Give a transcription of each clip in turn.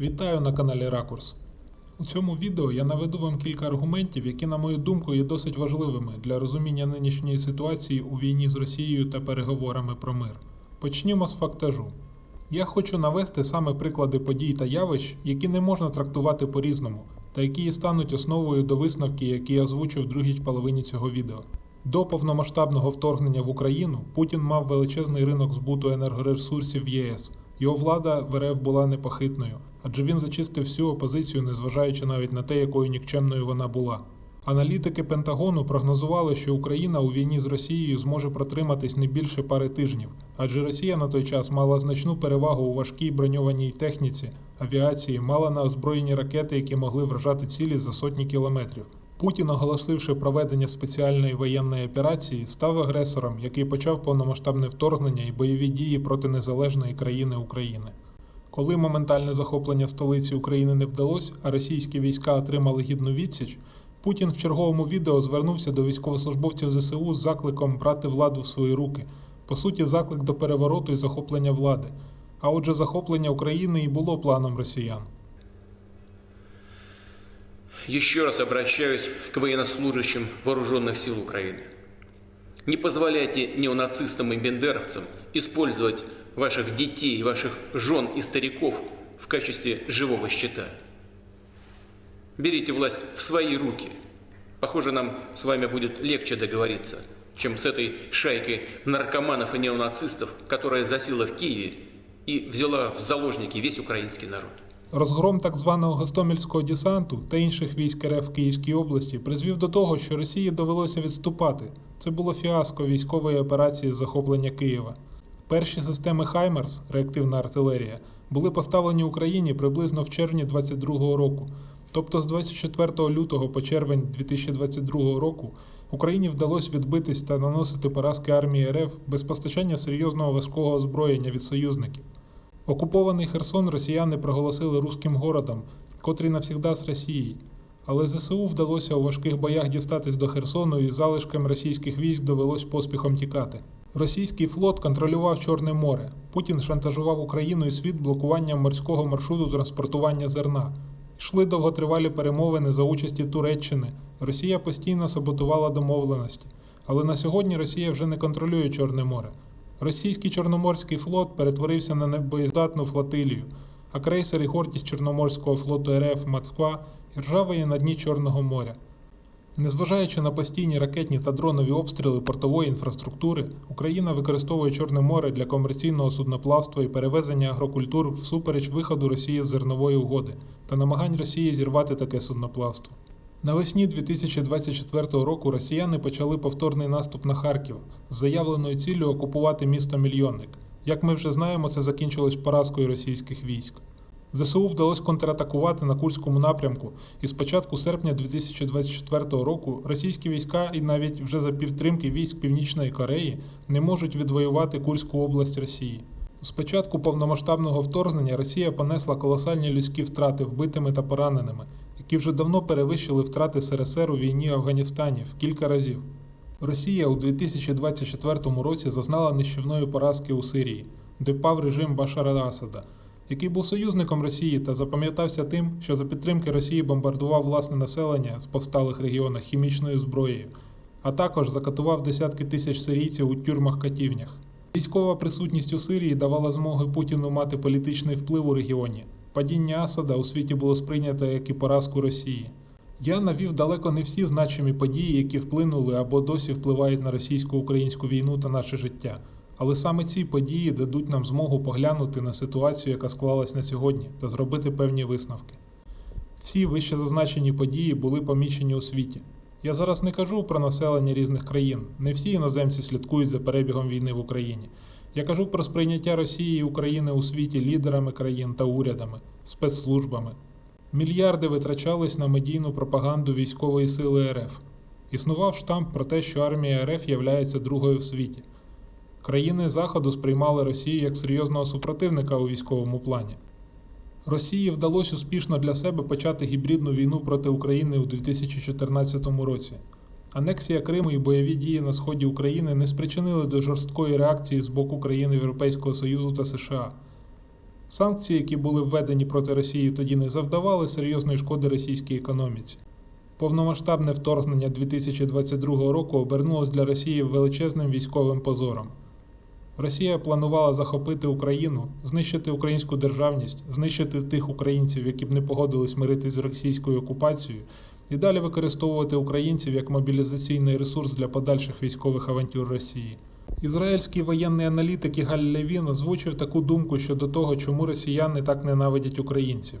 Вітаю на каналі Ракурс. У цьому відео я наведу вам кілька аргументів, які, на мою думку, є досить важливими для розуміння нинішньої ситуації у війні з Росією та переговорами про мир. Почнімо з фактажу. Я хочу навести саме приклади подій та явищ, які не можна трактувати по-різному, та які і стануть основою до висновки, які я озвучу в другій половині цього відео. До повномасштабного вторгнення в Україну Путін мав величезний ринок збуту енергоресурсів в ЄС. Його влада в РФ була непохитною, адже він зачистив всю опозицію, незважаючи навіть на те, якою нікчемною вона була. Аналітики Пентагону прогнозували, що Україна у війні з Росією зможе протриматись не більше пари тижнів, адже Росія на той час мала значну перевагу у важкій броньованій техніці, авіації, мала на озброєні ракети, які могли вражати цілі за сотні кілометрів. Путін, оголосивши проведення спеціальної воєнної операції, став агресором, який почав повномасштабне вторгнення і бойові дії проти незалежної країни України. Коли моментальне захоплення столиці України не вдалося, а російські війська отримали гідну відсіч, Путін в черговому відео звернувся до військовослужбовців ЗСУ з закликом брати владу в свої руки. По суті, заклик до перевороту і захоплення влади. А отже, захоплення України і було планом росіян. Еще раз обращаюсь к военнослужащим вооруженных сил Украины. Не позволяйте неонацистам и бендеровцам использовать ваших детей, ваших жен и стариков в качестве живого щита. Берите власть в свои руки. Похоже, нам с вами будет легче договориться, чем с этой шайкой наркоманов и неонацистов, которая засела в Киеве и взяла в заложники весь украинский народ. Розгром так званого Гостомельського десанту та інших військ РФ в Київській області призвів до того, що Росії довелося відступати. Це було фіаско військової операції з захоплення Києва. Перші системи Хаймерс, реактивна артилерія, були поставлені Україні приблизно в червні 22-го року. Тобто з 24 лютого по червень 2022 року Україні вдалося відбитись та наносити поразки армії РФ без постачання серйозного важкого озброєння від союзників. Окупований Херсон росіяни проголосили руським городом, котрий навсігда з Росією. Але ЗСУ вдалося у важких боях дістатись до Херсону і залишкам російських військ довелось поспіхом тікати. Російський флот контролював Чорне море. Путін шантажував Україну і світ блокуванням морського маршруту транспортування зерна. Йшли довготривалі перемовини за участі Туреччини. Росія постійно саботувала домовленості. Але на сьогодні Росія вже не контролює Чорне море. Російський Чорноморський флот перетворився на небоєздатну флотилію, а крейсери гордість Чорноморського флоту РФ Москва ржаває на дні Чорного моря. Незважаючи на постійні ракетні та дронові обстріли портової інфраструктури, Україна використовує Чорне море для комерційного судноплавства і перевезення агрокультур всупереч виходу Росії з зернової угоди та намагань Росії зірвати таке судноплавство. Навесні 2024 року росіяни почали повторний наступ на Харків з заявленою ціллю окупувати місто Мільйонник. Як ми вже знаємо, це закінчилось поразкою російських військ. ЗСУ вдалося контратакувати на Курському напрямку, і з початку серпня 2024 року російські війська і навіть вже за півтримки військ Північної Кореї не можуть відвоювати Курську область Росії. З початку повномасштабного вторгнення Росія понесла колосальні людські втрати вбитими та пораненими, які вже давно перевищили втрати СРСР у війні Афганістані в кілька разів. Росія у 2024 році зазнала нищівної поразки у Сирії, де пав режим Башара Асада, який був союзником Росії та запам'ятався тим, що за підтримки Росії бомбардував власне населення в повсталих регіонах хімічною зброєю, а також закатував десятки тисяч сирійців у тюрмах-катівнях. Військова присутність у Сирії давала змоги Путіну мати політичний вплив у регіоні. Падіння Асада у світі було сприйнято як і поразку Росії. Я навів далеко не всі значимі події, які вплинули або досі впливають на російсько-українську війну та наше життя. Але саме ці події дадуть нам змогу поглянути на ситуацію, яка склалась на сьогодні, та зробити певні висновки. Всі вище зазначені події були помічені у світі. Я зараз не кажу про населення різних країн. Не всі іноземці слідкують за перебігом війни в Україні. Я кажу про сприйняття Росії і України у світі лідерами країн та урядами, спецслужбами. Мільярди витрачались на медійну пропаганду військової сили РФ. Існував штамп про те, що армія РФ являється другою в світі. Країни Заходу сприймали Росію як серйозного супротивника у військовому плані. Росії вдалося успішно для себе почати гібридну війну проти України у 2014 році. Анексія Криму і бойові дії на сході України не спричинили до жорсткої реакції з боку країн Європейського Союзу та США. Санкції, які були введені проти Росії тоді, не завдавали серйозної шкоди російській економіці. Повномасштабне вторгнення 2022 року обернулось для Росії величезним військовим позором. Росія планувала захопити Україну, знищити українську державність, знищити тих українців, які б не погодились миритись з російською окупацією, і далі використовувати українців як мобілізаційний ресурс для подальших військових авантюр Росії. Ізраїльський воєнний аналітик Ігаль Левін озвучив таку думку щодо того, чому росіяни так ненавидять українців.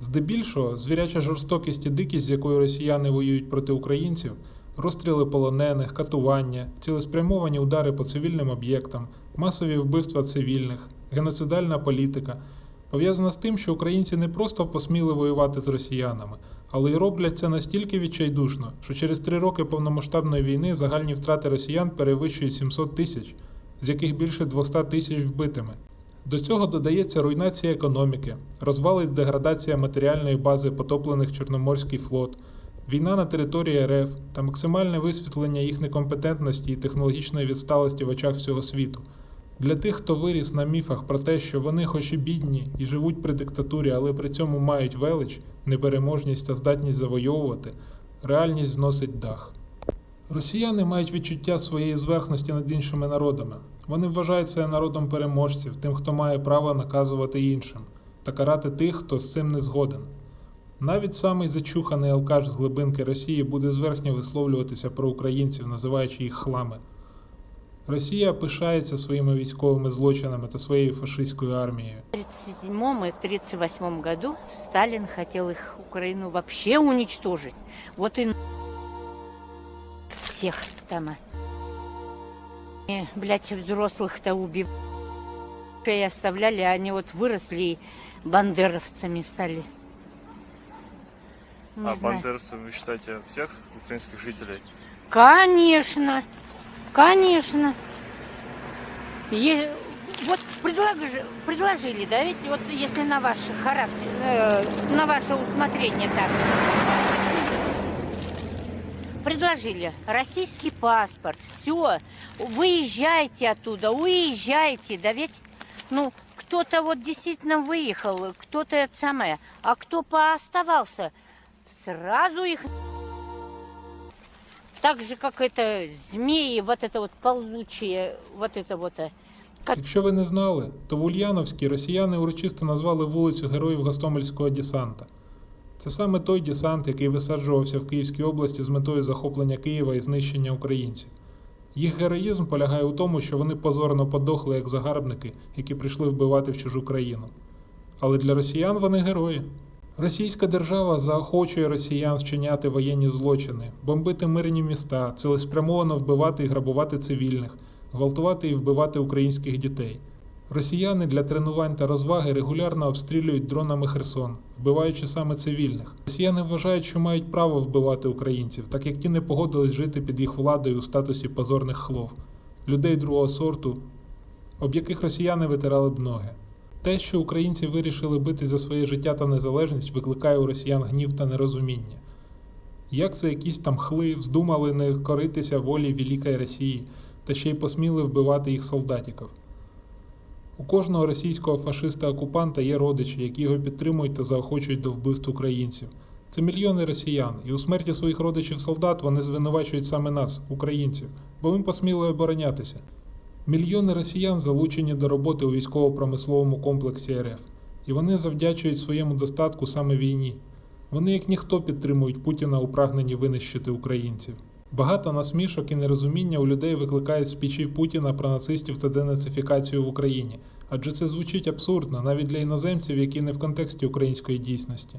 Здебільшого, звіряча жорстокість і дикість, з якою росіяни воюють проти українців, розстріли полонених, катування, цілеспрямовані удари по цивільним об'єктам, масові вбивства цивільних, геноцидальна політика пов'язана з тим, що українці не просто посміли воювати з росіянами, але й роблять це настільки відчайдушно, що через три роки повномасштабної війни загальні втрати росіян перевищують 700 тисяч, з яких більше 200 тисяч вбитими. До цього додається руйнація економіки, розвал і деградація матеріальної бази потоплених Чорноморський флот, війна на території РФ та максимальне висвітлення їх некомпетентності і технологічної відсталості в очах всього світу. Для тих, хто виріс на міфах про те, що вони хоч і бідні і живуть при диктатурі, але при цьому мають велич, непереможність та здатність завойовувати, реальність зносить дах. Росіяни мають відчуття своєї зверхності над іншими народами. Вони вважають себе народом переможців, тим, хто має право наказувати іншим та карати тих, хто з цим не згоден. Навіть самий зачуханий алкаш з глибинки Росії буде зверхньо висловлюватися про українців, називаючи їх хлами. Росія пишається своїми військовими злочинами та своєю фашистською армією. В 1937 и 1938 году Сталин хотел их, Украину, вообще уничтожить. Вот и всех там. И, взрослых-то убив. Оставляли, а они вот выросли и бандеровцами стали. Не а знаю. вы считаете всех украинских жителей? Конечно, конечно. Е- вот предложи- предложили, да, ведь вот если на ваш характер, э, на ваше усмотрение так. Предложили российский паспорт, все, выезжайте оттуда, уезжайте, да ведь, ну, кто-то вот действительно выехал, кто-то это самое, а кто пооставался, сразу их так же, как это змеи, вот это вот ползучие, вот это вот. э, Якщо ви не знали, то в Ульяновській росіяни урочисто назвали вулицю Героїв Гостомельського десанта. Це саме той десант, який висаджувався в Київській області з метою захоплення Києва і знищення українців. Їх героїзм полягає у тому, що вони позорно подохли як загарбники, які прийшли вбивати в чужу країну. Але для росіян вони герої. Російська держава заохочує росіян вчиняти воєнні злочини, бомбити мирні міста, цілеспрямовано вбивати і грабувати цивільних, гвалтувати і вбивати українських дітей. Росіяни для тренувань та розваги регулярно обстрілюють дронами Херсон, вбиваючи саме цивільних. Росіяни вважають, що мають право вбивати українців, так як ті не погодились жити під їх владою у статусі позорних хлов, людей другого сорту, об яких росіяни витирали б ноги. Те, що українці вирішили бити за своє життя та незалежність, викликає у росіян гнів та нерозуміння. Як це якісь там хли вздумали не коритися волі Великої Росії та ще й посміли вбивати їх солдатиків? У кожного російського фашиста-окупанта є родичі, які його підтримують та заохочують до вбивств українців. Це мільйони росіян, і у смерті своїх родичів солдат вони звинувачують саме нас, українців, бо ми посміли оборонятися. Мільйони росіян залучені до роботи у військово-промисловому комплексі РФ, і вони завдячують своєму достатку саме війні. Вони, як ніхто, підтримують Путіна у прагненні винищити українців. Багато насмішок і нерозуміння у людей викликають спічі Путіна про нацистів та денацифікацію в Україні, адже це звучить абсурдно навіть для іноземців, які не в контексті української дійсності.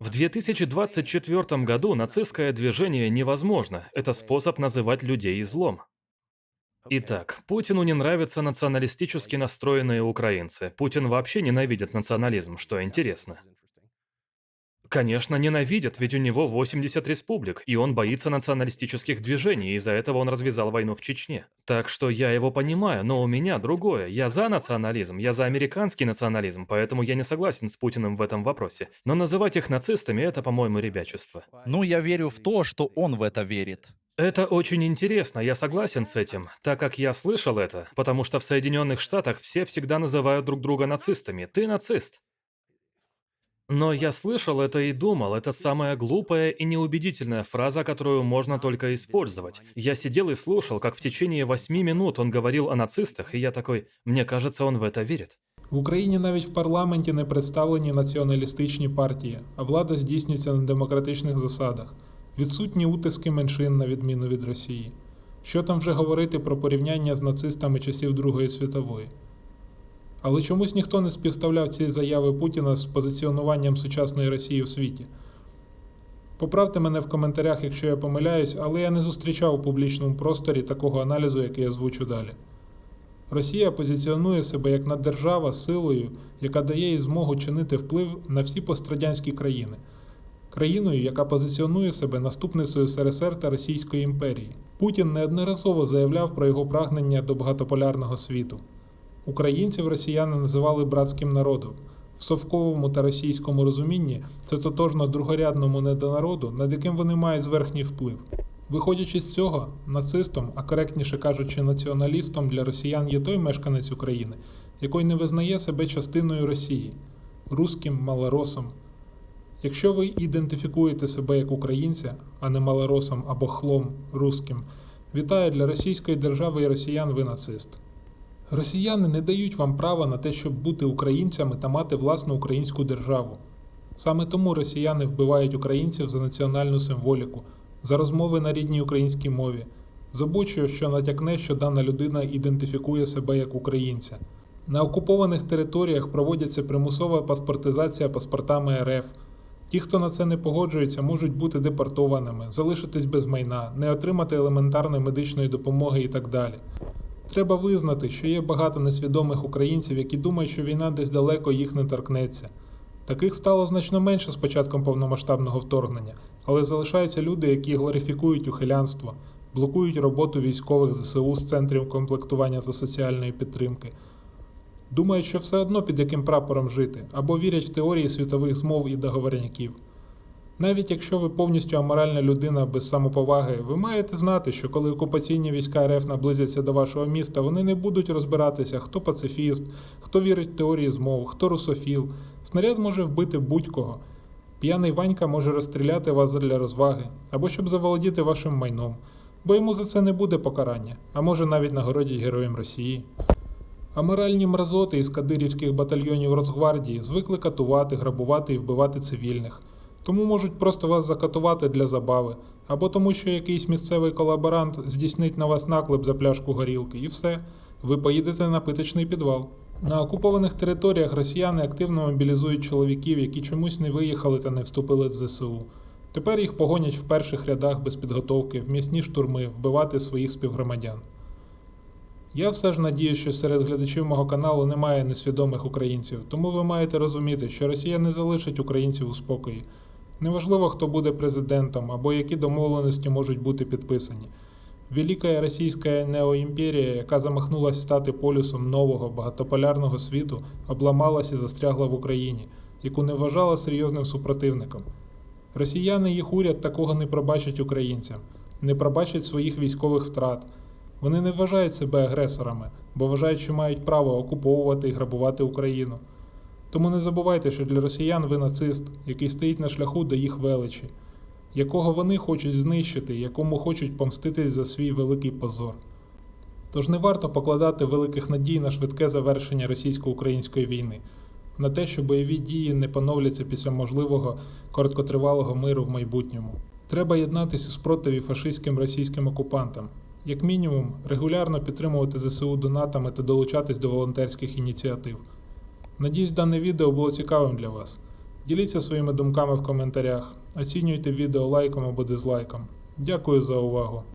В 2024 году нацистское движение невозможно. Это способ называть людей злом. Итак, Путину не нравятся националистически настроенные украинцы. Путин вообще ненавидит национализм, что интересно. Конечно, ненавидят, ведь у него 80 республик, и он боится националистических движений, из-за этого он развязал войну в Чечне. Так что я его понимаю, но у меня другое. Я за национализм, я за американский национализм, поэтому я не согласен с Путиным в этом вопросе. Но называть их нацистами – это, по-моему, ребячество. Ну, я верю в то, что он в это верит. Это очень интересно, я согласен с этим, так как я слышал это, потому что в Соединенных Штатах все всегда называют друг друга нацистами. Ты нацист. Но я слышал это и думал, это самая глупая и неубедительная фраза, которую можно только использовать. Я сидел и слушал, как в течение восьми минут он говорил о нацистах, и я такой, мне кажется, он в это верит. В Україні навіть в парламенті не представлені націоналістичні партії, а влада здійснюється на демократичних засадах. Відсутні утиски меншин на відміну від Росії. Що там вже говорити про порівняння з нацистами часів Другої світової? Але чомусь ніхто не співставляв ці заяви Путіна з позиціонуванням сучасної Росії в світі. Поправте мене в коментарях, якщо я помиляюсь, але я не зустрічав у публічному просторі такого аналізу, який я звучу далі. Росія позиціонує себе як наддержава силою, яка дає їй змогу чинити вплив на всі пострадянські країни, країною, яка позиціонує себе наступницею СРСР та Російської імперії. Путін неодноразово заявляв про його прагнення до багатополярного світу. Українців росіяни називали братським народом. В совковому та російському розумінні це тотожно другорядному недонароду, над яким вони мають зверхній вплив. Виходячи з цього, нацистом, а коректніше кажучи, націоналістом для росіян є той мешканець України, який не визнає себе частиною Росії, русським малоросом. Якщо ви ідентифікуєте себе як українця, а не малоросом або хлом русським, вітаю для російської держави і росіян ви нацист. Росіяни не дають вам права на те, щоб бути українцями та мати власну українську державу. Саме тому росіяни вбивають українців за національну символіку, за розмови на рідній українській мові, за будь-що, що натякне, що дана людина ідентифікує себе як українця. На окупованих територіях проводяться примусова паспортизація паспортами РФ. Ті, хто на це не погоджується, можуть бути депортованими, залишитись без майна, не отримати елементарної медичної допомоги і так далі. Треба визнати, що є багато несвідомих українців, які думають, що війна десь далеко їх не торкнеться. Таких стало значно менше з початком повномасштабного вторгнення, але залишаються люди, які глорифікують ухилянство, блокують роботу військових ЗСУ з центрів комплектування та соціальної підтримки. Думають, що все одно під яким прапором жити, або вірять в теорії світових змов і договорняків. Навіть якщо ви повністю аморальна людина без самоповаги, ви маєте знати, що коли окупаційні війська РФ наблизяться до вашого міста, вони не будуть розбиратися, хто пацифіст, хто вірить в теорії змов, хто русофіл. Снаряд може вбити будь-кого. П'яний Ванька може розстріляти вас для розваги або щоб заволодіти вашим майном, бо йому за це не буде покарання, а може навіть нагородять Героєм Росії. Аморальні мразоти із кадирівських батальйонів Росгвардії звикли катувати, грабувати і вбивати цивільних. Тому можуть просто вас закатувати для забави, або тому, що якийсь місцевий колаборант здійснить на вас наклеп за пляшку горілки, і все, ви поїдете на питочний підвал. На окупованих територіях росіяни активно мобілізують чоловіків, які чомусь не виїхали та не вступили в ЗСУ. Тепер їх погонять в перших рядах без підготовки, в м'ясні штурми, вбивати своїх співгромадян. Я все ж надіюсь, що серед глядачів мого каналу немає несвідомих українців, тому ви маєте розуміти, що Росія не залишить українців у спокої. Неважливо, хто буде президентом або які домовленості можуть бути підписані. Велика російська неоімперія, яка замахнулася стати полюсом нового багатополярного світу, обламалась і застрягла в Україні, яку не вважала серйозним супротивником. Росіяни їх уряд такого не пробачать українцям, не пробачать своїх військових втрат. Вони не вважають себе агресорами, бо вважають, що мають право окуповувати і грабувати Україну. Тому не забувайте, що для росіян ви нацист, який стоїть на шляху до їх величі, якого вони хочуть знищити, якому хочуть помститись за свій великий позор. Тож не варто покладати великих надій на швидке завершення російсько-української війни, на те, що бойові дії не поновляться після можливого короткотривалого миру в майбутньому. Треба єднатися у спротиві фашистським російським окупантам, як мінімум, регулярно підтримувати ЗСУ донатами та долучатись до волонтерських ініціатив. Надіюсь, дане відео було цікавим для вас. Діліться своїми думками в коментарях, оцінюйте відео лайком або дизлайком. Дякую за увагу!